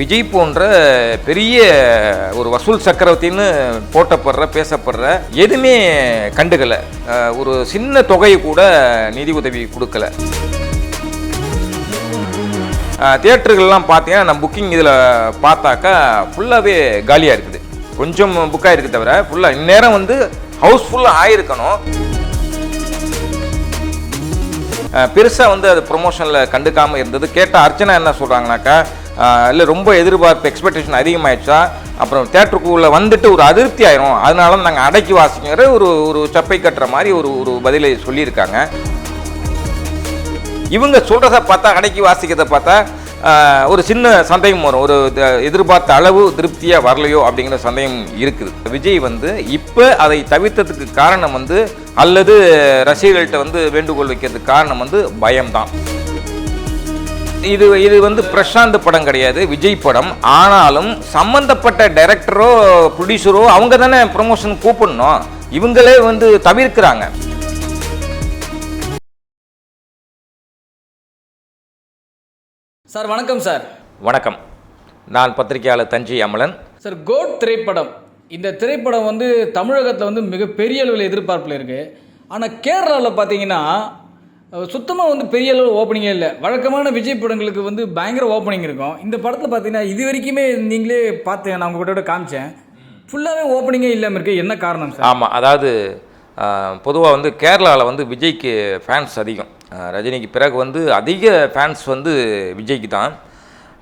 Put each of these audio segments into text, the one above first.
விஜய் போன்ற பெரிய ஒரு வசூல் சக்கரவர்த்தின்னு போட்டப்படுற பேசப்படுற எதுவுமே கண்டுக்கலை. ஒரு சின்ன தொகையை கூட நிதி உதவி கொடுக்கல. தியேட்டர்கள்லாம் பார்த்தீங்கன்னா நம்ம புக்கிங் இதில் பார்த்தாக்கா ஃபுல்லாகவே காலியாக இருக்குது. கொஞ்சம் புக் ஆகிருக்கு தவிர ஃபுல்லாக இந்நேரம் வந்து ஹவுஸ்ஃபுல்லாக ஆயிருக்கணும். பெருசாக வந்து அது ப்ரொமோஷனில் கண்டுக்காமல் இருந்தது. கேட்டால் அர்ச்சனா என்ன சொல்கிறாங்கனாக்கா இல்லை ரொம்ப எதிர்பார்ப்பு எக்ஸ்பெக்டேஷன் அதிகமாயிடுச்சா? அப்புறம் தேட்டருக்குள்ளே வந்துட்டு ஒரு அதிருப்தி ஆயிரும். அதனால நாங்கள் அடக்கி வாசிக்கிற ஒரு ஒரு சப்பை கட்டுற மாதிரி ஒரு ஒரு பதிலை சொல்லியிருக்காங்க. இவங்க சொல்கிறத பார்த்தா அடக்கி வாசிக்கிறத பார்த்தா ஒரு சின்ன சந்தேகம் வரும். ஒரு எதிர்பார்த்த அளவு திருப்தியாக வரலையோ அப்படிங்கிற சந்தேகம் இருக்குது. விஜய் வந்து இப்போ அதை தவிர்த்ததுக்கு காரணம் வந்து அல்லது ரசிகர்கள்ட்ட வந்து வேண்டுகோள் வைக்கிறதுக்கு காரணம் வந்து பயம்தான். இது இது வந்து பிரசாந்த் படம் கிடையாது விஜய் படம். ஆனாலும் சம்பந்தப்பட்ட டைரக்டரோ ப்ரொடியூசரோ அவங்க தானே ப்ரொமோஷன் கூப்பிடணும். இவங்களே வந்து தவிர்க்கிறாங்க. சார் வணக்கம் சார். வணக்கம். நான் பத்திரிகையாளர் தஞ்சை அமலன். சார் கோட் திரைப்படம். இந்த திரைப்படம் வந்து தமிழகத்தில் வந்து மிகப்பெரிய அளவில் எதிர்பார்ப்பில் இருக்குது ஆனால் கேரளாவில் பார்த்தீங்கன்னா சுத்தமாக வந்து பெரிய அளவு ஓப்பனிங்கே இல்லை. வழக்கமான விஜய் படங்களுக்கு வந்து பயங்கர ஓப்பனிங் இருக்கும். இந்த படத்தில் பார்த்தீங்கன்னா இது வரைக்குமே நீங்களே பார்த்து நான் உங்கள்கிட்ட காமிச்சேன். ஃபுல்லாகவே ஓப்பனிங்கே இல்லாமல் இருக்கு என்ன காரணம் சார் ஆமாம் அதாவது பொதுவாக வந்து கேரளாவில் வந்து விஜய்க்கு ஃபேன்ஸ் அதிகம். ரஜினிக்கு பிறகு வந்து அதிக ஃபேன்ஸ் வந்து விஜய்க்கு தான்.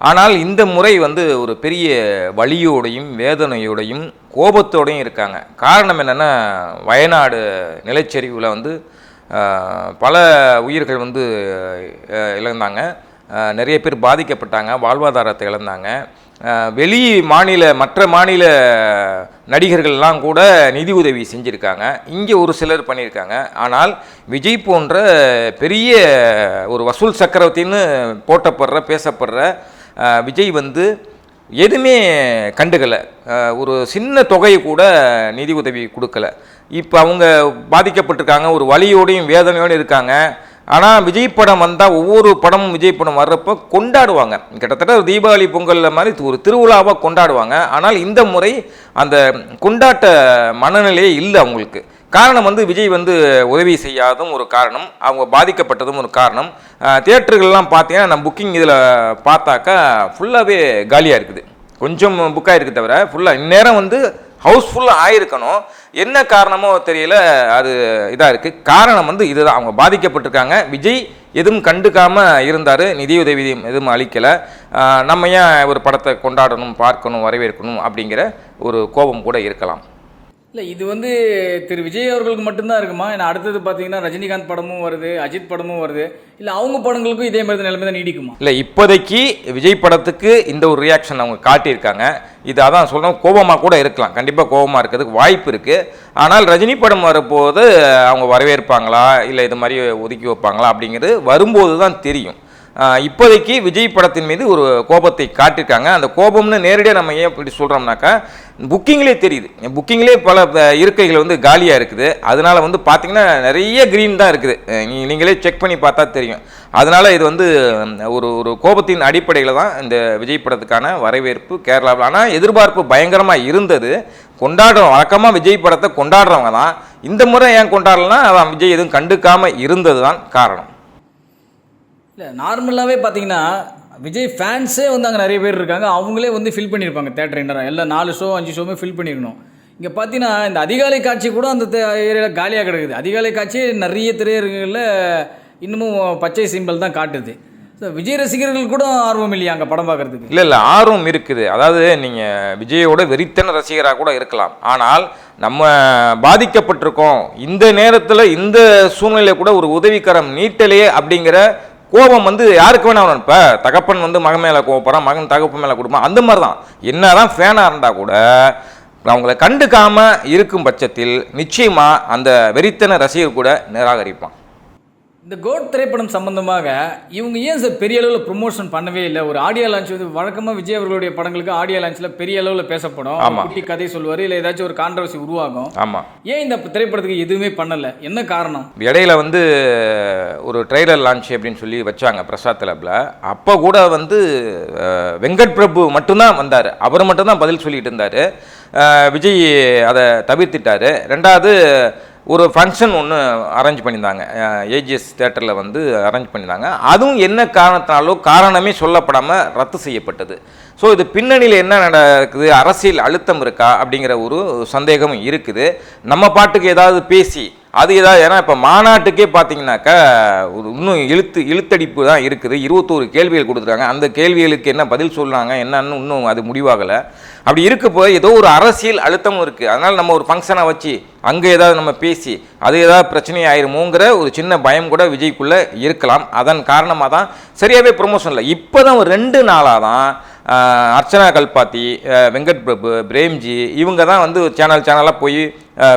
ஆனால் இந்த முறை வந்து ஒரு பெரிய வழியோடையும் வேதனையோடையும் கோபத்தோடையும் இருக்காங்க. காரணம் என்னென்னா வயநாடு நிலச்சரிவில் வந்து பல உயிர்கள் வந்து இழந்தாங்க. நிறைய பேர் பாதிக்கப்பட்டாங்க வாழ்வாதாரத்தை இழந்தாங்க. வெளி மாநில மற்ற மாநில நடிகர்கள்லாம் கூட நிதி உதவி செஞ்சுருக்காங்க. இங்கே ஒரு சிலர் பண்ணியிருக்காங்க ஆனால் விஜய் போன்ற பெரிய ஒரு வசூல் சக்கரவர்த்தின்னு போட்டப்படுற பேசப்படுற விஜய் வந்து எதுவுமே கண்டுக்கலை. ஒரு சின்ன தொகையை கூட நிதி உதவி கொடுக்கல. இப்போ அவங்க பாதிக்கப்பட்டிருக்காங்க ஒரு வழியோடையும் வேதனையோடு இருக்காங்க. ஆனால் விஜய் படம் வந்தால் ஒவ்வொரு படமும் விஜய் படம் வர்றப்போ கொண்டாடுவாங்க. கிட்டத்தட்ட ஒரு தீபாவளி பொங்கலில் மாதிரி ஒரு திருவிழாவாக கொண்டாடுவாங்க. ஆனால் இந்த முறை அந்த கொண்டாட்ட மனநிலையே இல்லை அவங்களுக்கு. காரணம் வந்து விஜய் வந்து உதவி செய்யாததும் ஒரு காரணம் அவங்க பாதிக்கப்பட்டதும் ஒரு காரணம். தியேட்டர்கள்லாம் பார்த்தீங்கன்னா நம்ம புக்கிங் இதில் பார்த்தாக்கா ஃபுல்லாகவே காலியாக இருக்குது. கொஞ்சம் புக்காக ஆயிருக்கு தவிர ஃபுல்லாக இந்நேரம் வந்து ஹவுஸ்ஃபுல்லாக ஆயிருக்கணும். என்ன காரணமோ தெரியல அது இதாக இருக்குது காரணம் வந்து இதுதான் அவங்க பாதிக்கப்பட்டிருக்காங்க. விஜய் எதுவும் கண்டுக்காமல் இருந்தார் நிதியுதவி எதுவும் அளிக்கலை. நம்ம ஏன் ஒரு படத்தை கொண்டாடணும் பார்க்கணும் வரவேற்கணும் அப்படிங்கிற ஒரு கோபம் கூட இருக்கலாம். இல்லை இது வந்து திரு விஜய் அவர்களுக்கு மட்டும்தான் இருக்குமா? ஏன்னா அடுத்தது பார்த்தீங்கன்னா ரஜினிகாந்த் படமும் வருது அஜித் படமும் வருது. இல்லை அவங்க படங்களுக்கும் இதே மாதிரி நிலைமை தான் நீடிக்குமா? இல்லை இப்போதைக்கு விஜய் படத்துக்கு இந்த ஒரு ரியாக்ஷன் அவங்க காட்டியிருக்காங்க. இது அதான் சொல்கிறோம் கோபமாக கூட இருக்கலாம். கண்டிப்பாக கோபமாக இருக்கிறதுக்கு வாய்ப்பு இருக்குது ஆனால் ரஜினி படம் வரும்போது அவங்க வரவேற்பாங்களா? இல்லை இது மாதிரி ஒதுக்கி வைப்பாங்களா? அப்படிங்கிறது வரும்போது தான் தெரியும். இப்போதைக்கு விஜய் படத்தின் மீது ஒரு கோபத்தை காட்டியிருக்காங்க. அந்த கோபம்னு நேரடியாக நம்ம ஏன் இப்படி சொல்கிறோம்னாக்கா புக்கிங்லேயே தெரியுது. புக்கிங்லேயே பல இருக்கைகள் வந்து காலியாக இருக்குது. அதனால் வந்து பார்த்திங்கன்னா நிறைய க்ரீன் தான் இருக்குது. நீங்களே செக் பண்ணி பார்த்தா தெரியும். அதனால் இது வந்து ஒரு ஒரு கோபத்தின் அடிப்படையில் தான் இந்த விஜய் படத்துக்கான வரவேற்பு கேரளாவில். ஆனால் எதிர்பார்ப்பு பயங்கரமாக இருந்தது. கொண்டாடுறோம் வழக்கமாக விஜய் படத்தை கொண்டாடுறவங்க தான். இந்த முறை ஏன் கொண்டாடலன்னா விஜய் எதுவும் கண்டுக்காமல் இருந்தது தான் காரணம். இல்லை நார்மலாகவே பார்த்தீங்கன்னா விஜய் ஃபேன்ஸே வந்து அங்கே நிறைய பேர் இருக்காங்க. அவங்களே வந்து ஃபில் பண்ணியிருப்பாங்க தேட்டர் இன்னும் எல்லா நாலு ஷோ அஞ்சு ஷோவுமே ஃபில் பண்ணியிருக்கணும் இங்கே பார்த்தீங்கன்னா இந்த அதிகாலை காட்சி கூட அந்த ஏரியாவில் காலியாக கிடக்குது. அதிகாலை காட்சி நிறைய திரையரங்குகளில் இன்னமும் பச்சை சிம்பல் தான் காட்டுது. ஸோ விஜய் ரசிகர்கள் கூட ஆர்வம் இல்லையா அங்கே படம் பார்க்கறதுக்கு இல்லை இல்லை ஆர்வம் இருக்குது. அதாவது நீங்கள் விஜயோட வெறித்தன ரசிகராக கூட இருக்கலாம். ஆனால் நம்ம பாதிக்கப்பட்டிருக்கோம். இந்த நேரத்தில் இந்த சூழ்நிலை கூட ஒரு உதவிக்கரம் நீட்டலையே அப்படிங்கிற கோபம் வந்து யாருக்கு வேணா வரும்? இப்போ தகப்பன் வந்து மகன் மேலே கோவப்படுறான் மகன் தகப்பன் மேலே கொடுப்பான். அந்த மாதிரி தான் என்ன தான் ஃபேனாக இருந்தால் கூட அவங்கள கண்டுக்காமல் இருக்கும் பட்சத்தில் நிச்சயமாக அந்த வெறித்தன ரசிகர் கூட நிராகரிப்பான். இந்த கோட் திரைப்படம் சம்பந்தமாக இவங்க ஏன் சார் பெரிய அளவில் ப்ரொமோஷன் பண்ணவே இல்லை? ஒரு ஆடியோ லான்ச் வந்து வழக்கமாக விஜய் அவர்களுடைய படங்களுக்கு ஆடியோ லான்ச்சில் பெரிய அளவில் பேசப்படும். குட்டி கதை சொல்வார் இல்லை ஏதாச்சும் ஒரு கான்ட்ரவர்சி உருவாகும். ஆமாம் ஏன் இந்த திரைப்படத்துக்கு எதுவுமே பண்ணலை? என்ன காரணம்? இடையில வந்து ஒரு ட்ரெய்லர் லான்ச் அப்படின்னு சொல்லி வச்சாங்க பிரசாத் லேபில் அப்போ கூட வந்து வெங்கட் பிரபு மட்டும்தான் வந்தார். அவர் மட்டும்தான் பதில் சொல்லிட்டு இருந்தார். விஜய் அதை தவிர்த்திட்டாரு. ரெண்டாவது ஒரு ஃபங்க்ஷன் ஒன்று அரேஞ்ச் பண்ணியிருந்தாங்க. ஏஜிஎஸ் தேட்டரில் வந்து அரேஞ்ச் பண்ணியிருந்தாங்க. அதுவும் என்ன காரணத்தினாலோ காரணமே சொல்லப்படாமல் ரத்து செய்யப்பட்டது. ஸோ இது பின்னணியில் என்ன நடக்குது? அரசியல் அழுத்தம் இருக்கா? அப்படிங்கிற ஒரு சந்தேகமும் இருக்குது. நம்ம பாட்டுக்கு ஏதாவது பேசி அது ஏதாவது ஏன்னா இப்போ மாநாட்டுக்கே பார்த்தீங்கன்னாக்கா ஒரு இன்னும் இழுத்து இழுத்தடிப்பு தான் இருக்குது. இருபத்தோரு கேள்விகள் கொடுத்துருக்காங்க. அந்த கேள்விகளுக்கு என்ன பதில் சொல்கிறாங்க என்னன்னு இன்னும் அது முடிவாகலை. அப்படி இருக்கப்போ ஏதோ ஒரு அரசியல் அழுத்தமும் இருக்குது அதனால் நம்ம ஒரு ஃபங்க்ஷனை வச்சு அங்கே ஏதாவது நம்ம பேசி அது ஏதாவது பிரச்சனை ஆயிருமோங்கிற ஒரு சின்ன பயம் கூட விஜய்க்குள்ளே இருக்கலாம். அதன் காரணமாக தான் சரியாகவே ப்ரொமோஷன் இல்லை. இப்போ தான் ஒரு ரெண்டு நாளாக தான் அர்ச்சனா கல்பாத்தி வெங்கட் பிரபு பிரேம்ஜி இவங்க தான் வந்து சேனல் சேனலாக போய்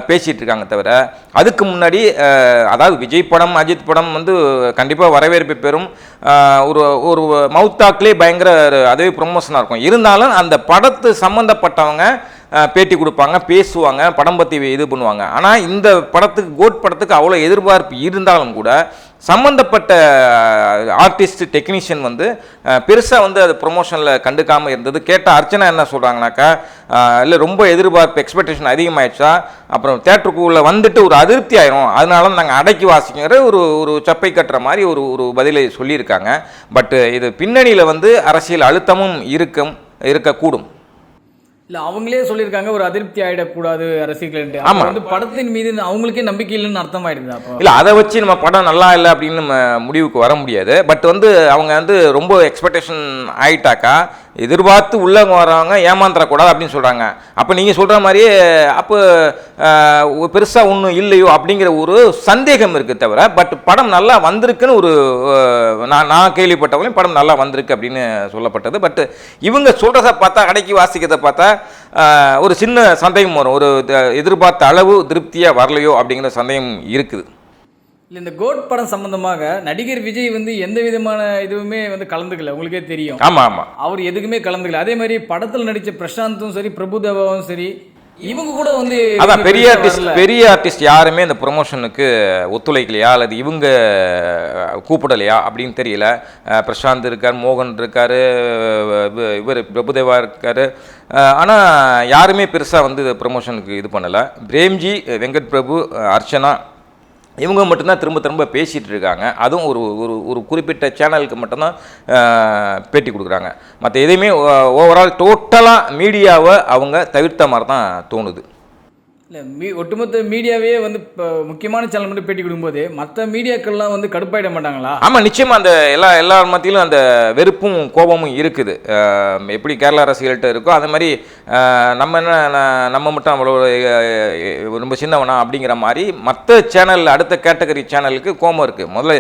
பேசிகிட்டு இருக்காங்க தவிர அதுக்கு முன்னாடி அதாவது விஜய் படம் அஜித் படம் வந்து கண்டிப்பாக வரவேற்பு பெறும் ஒரு ஒரு மவுத்தாக்லேயே பயங்கர ஒரு- அதுவே ப்ரொமோஷனாக இருக்கும். இருந்தாலும் அந்த படத்து சம்மந்தப்பட்டவங்க பேட்டி கொடுப்பாங்க பேசுவாங்க படம் பற்றி இது பண்ணுவாங்க. ஆனால் இந்த படத்துக்கு கோட் படத்துக்கு அவ்வளோ எதிர்பார்ப்பு இருந்தாலும் கூட சம்மந்தப்பட்ட ஆர்டிஸ்ட் டெக்னீஷியன் வந்து பெருசாக வந்து அது ப்ரொமோஷனில் கண்டுக்காமல் இருந்தது. கேட்டால் அர்ச்சனா என்ன சொல்கிறாங்கனாக்கா இல்லை ரொம்ப எதிர்பார்ப்பு எக்ஸ்பெக்டேஷன் அதிகமாயிடுச்சா அப்புறம் தேட்டருக்குள்ளே வந்துட்டு ஒரு அதிருப்தி ஆயிரும். அதனால நாங்கள் அடக்கி வாசிக்கிற ஒரு ஒரு சப்பை கட்டுற மாதிரி ஒரு ஒரு பதிலை சொல்லியிருக்காங்க. பட்டு இது பின்னணியில் வந்து அரசியல் அழுத்தமும் இருக்கும் இருக்கக்கூடும். இல்லை அவங்களே சொல்லியிருக்காங்க ஒரு அதிருப்தி ஆகிடக்கூடாது ரசிகர்கள்ட்டு ஆமா. அப்ப வந்து படத்தின் மீது அவங்களுக்கே நம்பிக்கை இல்லைன்னு அர்த்தம் ஆயிடுது அப்போ? இல்லை அதை வச்சு நம்ம படம் நல்லா இல்லை அப்படின்னு நம்ம முடிவுக்கு வர முடியாது. பட் வந்து அவங்க வந்து ரொம்ப எக்ஸ்பெக்டேஷன் ஆயிட்டாக்கா எதிர்பார்த்து உள்ளவங்க வரவங்க ஏமாந்துடக்கூடாது அப்படின்னு சொல்கிறாங்க அப்போ நீங்கள் சொல்கிற மாதிரியே அப்போ பெருசாக ஒன்றும் இல்லையோ அப்படிங்கிற ஒரு சந்தேகம் இருக்குது தவிர பட் படம் நல்லா வந்திருக்குன்னு ஒரு நான் நான் கேள்விப்பட்டவங்களையும் படம் நல்லா வந்திருக்கு அப்படின்னு சொல்லப்பட்டது. பட் இவங்க சொல்கிறத பார்த்தா அடக்கி வாசிக்கிறத பார்த்தா ஒரு சின்ன சந்தேகம் வரும். ஒரு எதிர்பார்த்த அளவு திருப்தியாக வரலையோ அப்படிங்கிற சந்தேகம் இருக்குது. இல்லை இந்த கோட் படம் சம்பந்தமாக நடிகர் விஜய் வந்து எந்த விதமான இதுவுமே வந்து கலந்துக்கல. உங்களுக்கே தெரியும். ஆமாம் ஆமாம் அவர் எதுக்குமே கலந்துக்கல. அதே மாதிரி படத்தில் நடித்த பிரசாந்தும் சரி பிரபுதேவாவும் சரி இவங்க கூட வந்து அதான் பெரிய ஆர்டிஸ்ட். பெரிய ஆர்டிஸ்ட் யாருமே இந்த ப்ரொமோஷனுக்கு ஒத்துழைக்கலையா? அல்லது இவங்க கூப்பிடலையா? அப்படின்னு தெரியல. பிரசாந்த் இருக்கார் மோகன் இருக்கார் இவர் பிரபுதேவா இருக்கார். ஆனால் யாருமே பெருசாக வந்து ப்ரொமோஷனுக்கு இது பண்ணலை. பிரேம்ஜி வெங்கட் பிரபு அர்ச்சனா இவங்க மட்டும்தான் திரும்ப திரும்ப பேசிகிட்டு இருக்காங்க. அதுவும் ஒரு ஒரு ஒரு குறிப்பிட்ட சேனலுக்கு மட்டும்தான் பேட்டி கொடுக்குறாங்க. மற்ற எதையுமே ஓவரால் டோட்டலாக மீடியாவை அவங்க தவிர்த்த மாதிரி தான் தோணுது. இல்லை மீ ஒட்டுமொத்த மீடியாவே வந்து இப்போ முக்கியமான சேனல் மட்டும் பேட்டி கொடுக்கும்போது மற்ற மீடியாக்கள்லாம் வந்து கடுப்பாயிட மாட்டாங்களா? ஆமாம் நிச்சயமாக அந்த எல்லா எல்லார் மத்தியிலும் அந்த வெறுப்பும் கோபமும் இருக்குது. எப்படி கேரளா ரசிகர்கள்ட்ட இருக்கோ அதே மாதிரி நம்ம என்ன ந- நம்ம மட்டும் அவ்வளோ ரொம்ப சின்னவனா அப்படிங்கிற மாதிரி மற்ற சேனல் அடுத்த கேட்டகரி சேனலுக்கு கோபம் இருக்குது முதல்ல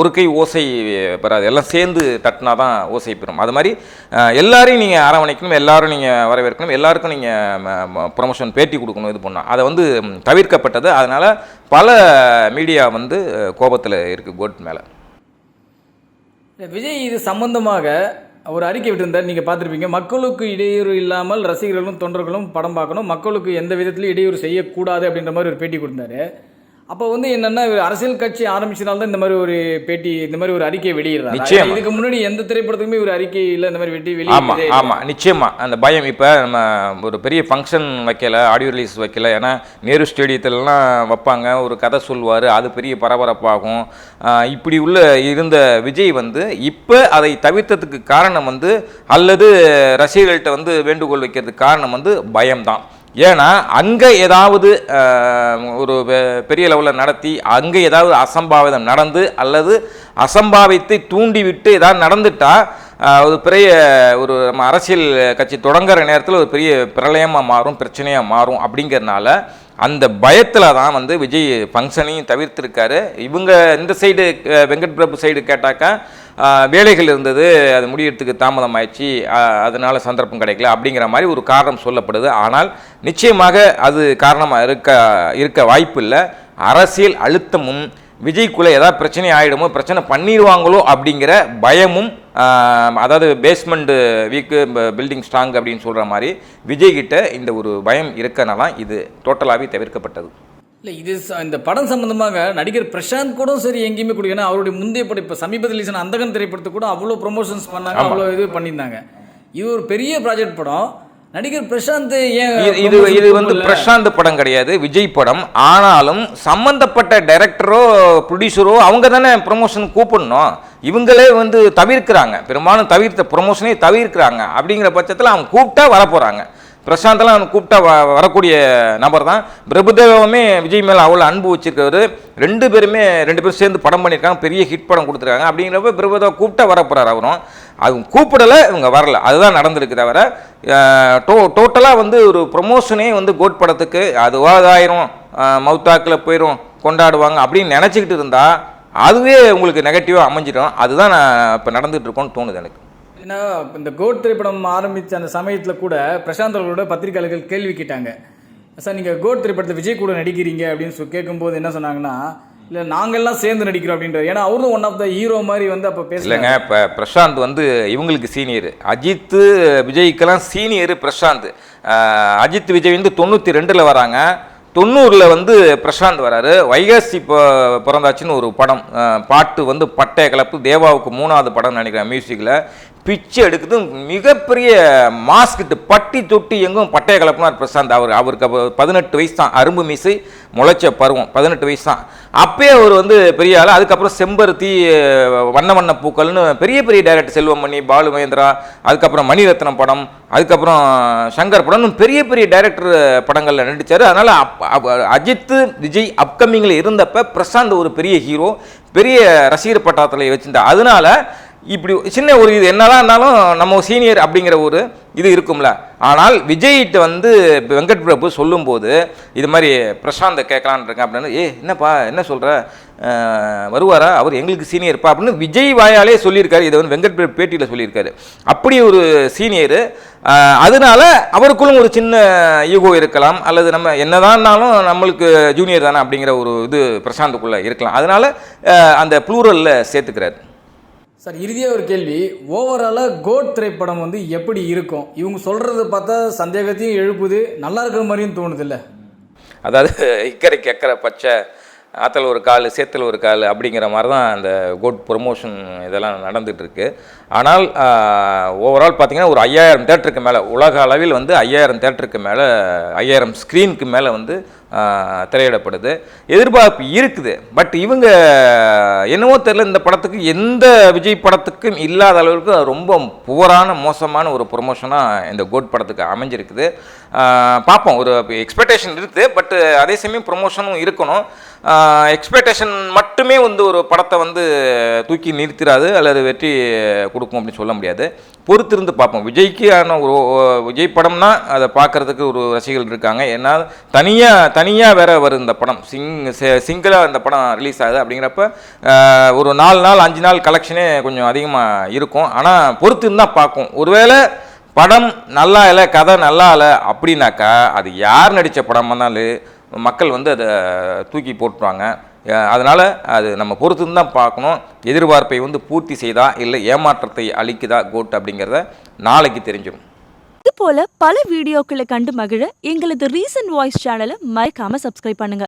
ஒரு கை ஓசை பெறாது. எல்லாம் சேர்ந்து தட்டினா தான் ஓசை பெறும். அது மாதிரி எல்லாரையும் நீங்கள் அரவணைக்கணும் எல்லாரும் நீங்கள் வரவேற்கணும் எல்லாருக்கும் நீங்கள் ப்ரொமோஷன் பேட்டி கொடுக்கணும் இது பண்ணணும். அதை வந்து தவிர்க்கப்பட்டது. அதனால் பல மீடியா வந்து கோபத்தில் இருக்குது கோட் மேலே. விஜய் இது சம்பந்தமாக ஒரு அறிக்கை விட்டிருந்தார். நீங்கள் பார்த்துருப்பீங்க. மக்களுக்கு இடையூறு இல்லாமல் ரசிகர்களும் தொண்டர்களும் படம் பார்க்கணும். மக்களுக்கு எந்த விதத்திலும் இடையூறு செய்யக்கூடாது அப்படின்ற மாதிரி ஒரு பேட்டி கொடுத்தாரு. அப்போ வந்து என்னன்னா அரசியல் கட்சி ஆரம்பிச்சனால தான் இந்த மாதிரி ஒரு பேட்டி இந்த மாதிரி ஒரு அறிக்கை வெளியிடுறாரு. நிச்சயமா. இதுக்கு முன்னாடி எந்த திரைப்படத்துக்குமே ஒரு அறிக்கை இல்லை இந்த மாதிரி வெட்டி ஆமாம் வெளியே ஆமாம் நிச்சயமாக அந்த பயம் இப்போ நம்ம ஒரு பெரிய ஃபங்க்ஷன் வைக்கல ஆடியோ ரிலீஸ் வைக்கல ஏன்னா நேரு ஸ்டேடியத்திலலாம் வைப்பாங்க ஒரு கதை சொல்வார் அது பெரிய பரபரப்பாகும். இப்படி உள்ள இருந்த விஜய் வந்து இப்போ அதை தவிர்த்ததுக்கு காரணம் வந்து அல்லது ரசிகர்கள்ட்ட வந்து வேண்டுகோள் வைக்கிறதுக்கு காரணம் வந்து பயம்தான். ஏன்னா அங்கே ஏதாவது ஒரு பெ- பெரிய லெவலில் நடத்தி அங்கே ஏதாவது அசம்பாவிதம் நடந்து அல்லது அசம்பாவித்தை தூண்டிவிட்டு ஏதாவது நடந்துட்டால் ஒரு பெரிய ஒரு நம்ம அரசியல் கட்சி தொடங்குற நேரத்தில் ஒரு பெரிய பிரளயமாக மாறும் பிரச்சனையாக மாறும் அப்படிங்கிறனால அந்த பயத்தில் தான் வந்து விஜய் ஃபங்க்ஷனையும் தவிர்த்துருக்காரு. இவங்க இந்த சைடு வெங்கட் பிரபு சைடு கேட்டாக்கா வேலைகள் இருந்தது அது முடியறதுக்கு தாமதம் ஆயிடுச்சு அதனால் அதனால சந்தர்ப்பம் கிடைக்கல அப்படிங்கிற மாதிரி ஒரு காரணம் சொல்லப்படுது. ஆனால் நிச்சயமாக அது காரணமாக இருக்க இருக்க வாய்ப்பில்லை அரசியல் அழுத்தமும் விஜய்க்குள்ளே ஏதாவது பிரச்சனை ஆகிடுமோ பிரச்சனை பண்ணிடுவாங்களோ அப்படிங்கிற பயமும் அதாவது பேஸ்மெண்ட் வீக்கு பில்டிங் ஸ்ட்ராங் அப்படின்னு சொல்கிற மாதிரி விஜய்கிட்ட இந்த ஒரு பயம் இருக்கனால இது டோட்டலாகவே தவிர்க்கப்பட்டது. இல்லை இது இந்த படம் சம்பந்தமாக நடிகர் பிரசாந்த் கூட சரி எங்கேயுமே கொடுக்க ஏன்னா அவருடைய முந்தைய படம் இப்போ சமீபத்தில் ரிலீஸ் அந்தகன் திரைப்படத்தை கூட அவ்வளோ ப்ரொமோஷன்ஸ் பண்ணாங்க அவ்வளோ இது பண்ணியிருந்தாங்க. இது ஒரு பெரிய ப்ராஜெக்ட் படம். நடிகர் பிரசாந்த் ஏன் இது- இது வந்து? பிரசாந்த் படம் கிடையாது விஜய் படம். ஆனாலும் சம்பந்தப்பட்ட டைரக்டரோ ப்ரொடியூசரோ அவங்க தானே ப்ரொமோஷன் கூப்பிடணும். இவங்களே வந்து தவிர்க்கிறாங்க. பெரும்பாலும் தவிர்த்த ப்ரொமோஷனே தவிர்க்கிறாங்க. அப்படிங்கிற பட்சத்தில் அவங்க கூப்பிட்டா வரப்போகிறாங்க பிரசாந்தெல்லாம் கூப்பிட்டா வரக்கூடிய நபர் தான் பிரபுதேவமே விஜய் மேலே அவ்வளோ அன்பு வச்சிருக்கவர். ரெண்டு பேருமே ரெண்டு பேரும் சேர்ந்து படம் பண்ணியிருக்காங்க. பெரிய ஹிட் படம் கொடுத்துருக்காங்க. அப்படிங்கிறப்ப பிரபுதேவா கூப்பிட்டா வரப்போகிறார் அவரும். அவங்க கூப்பிடலை இவங்க வரல. அதுதான் நடந்திருக்கு தவிர டோ டோட்டலாக வந்து ஒரு ப்ரொமோஷனே வந்து கோட் படத்துக்கு அதுவாதாயிரம் மவுத்தாக்கில் போயிடும் கொண்டாடுவாங்க அப்படின்னு நினச்சிக்கிட்டு இருந்தால் அதுவே உங்களுக்கு நெகட்டிவாக அமைஞ்சிடும். அதுதான் நான் இப்போ நடந்துகிட்டு இருக்கோன்னு தோணுது எனக்கு. ஏன்னா இந்த கோட் திரைப்படம் ஆரம்பித்த அந்த சமயத்தில் கூட பிரசாந்த் அவர்களோட பத்திரிகையாளர்கள் கேள்வி கேட்டாங்க. சார் நீங்கள் கோட் திரைப்படத்தில் விஜய் கூட நடிக்கிறீங்க அப்படின்னு சொல்லி கேட்கும்போது என்ன சொன்னாங்கன்னா இல்லை நாங்கள்லாம் சேர்ந்து நடிக்கிறோம் அப்படின்றார். ஏன்னா அவரும் ஒன் ஆஃப் த ஹீரோ மாதிரி வந்து அப்போ பேசலைங்க இப்போ பிரசாந்த் வந்து இவங்களுக்கு சீனியர். அஜித்து விஜய்க்கெல்லாம் சீனியர் பிரசாந்த். அஜித் விஜய் வந்து தொண்ணூற்றி ரெண்டில் வராங்க. தொண்ணூறில் வந்து பிரசாந்த் வராரு. வைகாசி இப்போ பிறந்தாச்சுன்னு ஒரு படம். பாட்டு வந்து பட்டைய கலப்பு தேவாவுக்கு மூணாவது படம் நினைக்கிறேன் மியூசிக்கில் பிச்சு எடுக்குது. மிகப்பெரிய மாஸ்கிட்டு பட்டி தொட்டி எங்கும் பட்டய கலப்புனார் பிரசாந்த். அவர் அவருக்கு அப்போ பதினெட்டு வயசு தான். அரும்பு மீசை முளைச்ச பருவம் பதினெட்டு வயசு தான். அப்பயே அவர் வந்து பெரிய ஆள். அதுக்கப்புறம் செம்பருத்தி வண்ண வண்ண பூக்கள்னு பெரிய பெரிய டைரக்டர் செல்வமணி பாலு மகேந்திரா அதுக்கப்புறம் மணிரத்னம் படம் அதுக்கப்புறம் சங்கர் படம்னு பெரிய பெரிய டைரக்டர் படங்களில் நடித்தார் அதனால் அப் அஜித் விஜய் அப்கமிங்கில் இருந்தப்ப பிரசாந்த் ஒரு பெரிய ஹீரோ பெரிய ரசிகர் பட்டாளத்தில் வச்சுருந்தா அதனால இப்படி சின்ன ஒரு இது என்னதான் இருந்தாலும் நம்ம சீனியர் அப்படிங்கிற ஒரு இது இருக்கும்ல. ஆனால் விஜய்கிட்ட வந்து வெங்கட் பிரபு சொல்லும்போது இது மாதிரி பிரசாந்தை கேட்கலான் இருக்கேன் அப்படின்னு ஏ என்னப்பா என்ன சொல்கிற வருவாரா? அவர் எங்களுக்கு சீனியர்ப்பா அப்படின்னு விஜய் வாயாலே சொல்லியிருக்காரு. இதை வந்து வெங்கட் பிரபு பேட்டியில் சொல்லியிருக்காரு. அப்படி ஒரு சீனியர். அதனால அவருக்குள்ளும் ஒரு சின்ன ஈகோ இருக்கலாம். அல்லது நம்ம என்னதான்னாலும் நம்மளுக்கு ஜூனியர் தானே அப்படிங்கிற ஒரு இது பிரசாந்துக்குள்ளே இருக்கலாம். அதனால் அந்த ப்ளூரலில் சேர்த்துக்கிறாரு. சார் இறுதியாக ஒரு கேள்வி. ஓவராலாக கோட் திரைப்படம் வந்து எப்படி இருக்கும்? இவங்க சொல்கிறத பார்த்தா சந்தேகத்தையும் எழுப்புது நல்லா இருக்கிற மாதிரியும் தோணுதில்ல? அதாவது இக்கரைக்கு எக்கரை பச்சை ஆற்றுல ஒரு கால் சேத்துல ஒரு கால் அப்படிங்கிற மாதிரி தான் அந்த கோட் ப்ரொமோஷன் இதெல்லாம் நடந்துகிட்ருக்கு ஆனால் ஓவரால் பார்த்திங்கன்னா ஒரு ஐயாயிரம் தேட்டருக்கு மேலே உலக அளவில் வந்து ஐயாயிரம் தேட்டருக்கு மேலே ஐயாயிரம் ஸ்க்ரீனுக்கு மேலே வந்து திரையிடப்படுது. எதிர்பார்ப்பு இருக்குது. பட் இவங்க என்னவோ தெரில இந்த படத்துக்கு எந்த விஜய் படத்துக்கும் இல்லாத அளவுக்கு அது ரொம்ப புவரான மோசமான ஒரு ப்ரொமோஷனாக இந்த கோட் படத்துக்கு அமைஞ்சிருக்குது. பார்ப்போம். ஒரு எக்ஸ்பெக்டேஷன் இருக்குது. பட் அதே சமயம் ப்ரொமோஷனும் இருக்கணும். எக்ஸ்பெக்டேஷன் மட்டுமே வந்து ஒரு படத்தை வந்து தூக்கி நிறுத்திடாது அல்லது வெற்றி கொடுக்கும் அப்படின்னு சொல்ல முடியாது. பொறுத்திருந்து பார்ப்போம். விஜய்க்கு ஆன ஒரு விஜய் படம்னா அதை பார்க்கறதுக்கு ஒரு ரசிகர்கள் இருக்காங்க. ஏன்னா தனியாக தனியாக வேற வரும் இந்த படம். சிங் சிங்கிளாக இந்த படம் ரிலீஸ் ஆகுது அப்படிங்கிறப்ப ஒரு நாலு நாள் அஞ்சு நாள் கலெக்ஷனே கொஞ்சம் அதிகமாக இருக்கும். ஆனால் பொறுத்திருந்து தான் பார்க்கும். ஒருவேளை படம் நல்லா இல்லை கதை நல்லா இல்லை அப்படின்னாக்கா அது யார் நடித்த படமாக இருந்தாலும் மக்கள் வந்து அதை தூக்கி போட்டுருவாங்க. அதனால் அது நம்ம பொறுத்துன்னு தான் பார்க்கணும். எதிர்பார்ப்பை வந்து பூர்த்தி செய்தா இல்லை ஏமாற்றத்தை அளிக்குதா கோட் அப்படிங்கிறத நாளைக்கு தெரிஞ்சிடும் இது போல பல வீடியோக்களை கண்டு மகிழ எங்களது ரீசன்ட் வாய்ஸ் சேனலை மறக்காம சப்ஸ்கிரைப் பண்ணுங்க.